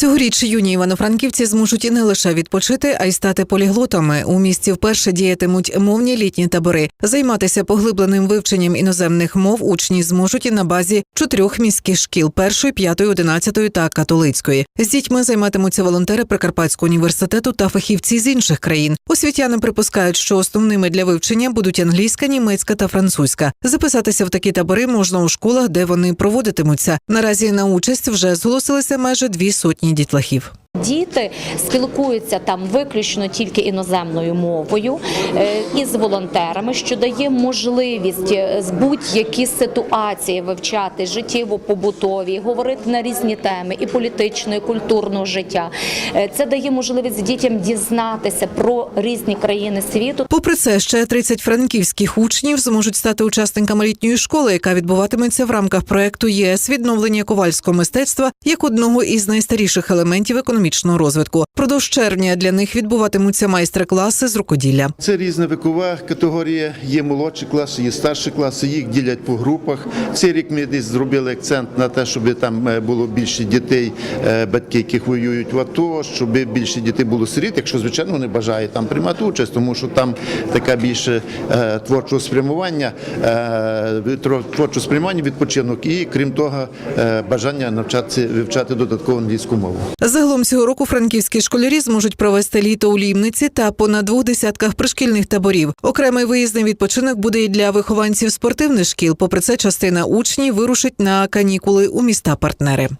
Цьогоріч юні івано-франківці зможуть і не лише відпочити, а й стати поліглотами. У місті вперше діятимуть мовні літні табори. Займатися поглибленим вивченням іноземних мов учні зможуть і на базі чотирьох міських шкіл першої, п'ятої, одинадцятої та католицької. З дітьми займатимуться волонтери Прикарпатського університету та фахівці з інших країн. Освітяни припускають, що основними для вивчення будуть англійська, німецька та французька. Записатися в такі табори можна у школах, де вони проводитимуться. Наразі на участь вже зголосилися майже дві сотні дітлахів. Діти спілкуються там виключно тільки іноземною мовою е, із волонтерами, що дає можливість е, з будь-які ситуації вивчати життєво-побутові, говорити на різні теми і політичного, і культурного життя. Е, Це дає можливість дітям дізнатися про різні країни світу. Попри це, ще 30 франківських учнів зможуть стати учасниками літньої школи, яка відбуватиметься в рамках проекту ЄС відновлення ковальського мистецтва як одного із найстаріших елементів економічного розвитку. Продовж червня для них відбуватимуться майстер-класи з рукоділля. Це різна вікова категорія. Є молодші класи, є старші класи. Їх ділять по групах. Цей рік ми десь зробили акцент на те, щоб там е, було більше дітей, е, батьки, яких воюють в АТО, щоб більше дітей було сиріт, якщо звичайно вони бажають там приймати участь, тому що там така більше е, творчого спрямування, творчого спрямування відпочинок, і крім того, бажання навчатися вивчати додатково англійську мову. Загалом цього року франківські школярі зможуть провести літо у Лімниці та понад двох десятках пришкільних таборів. Окремий виїзний відпочинок буде і для вихованців спортивних шкіл. Попри це, частина учнів вирушить на канікули у міста партнери.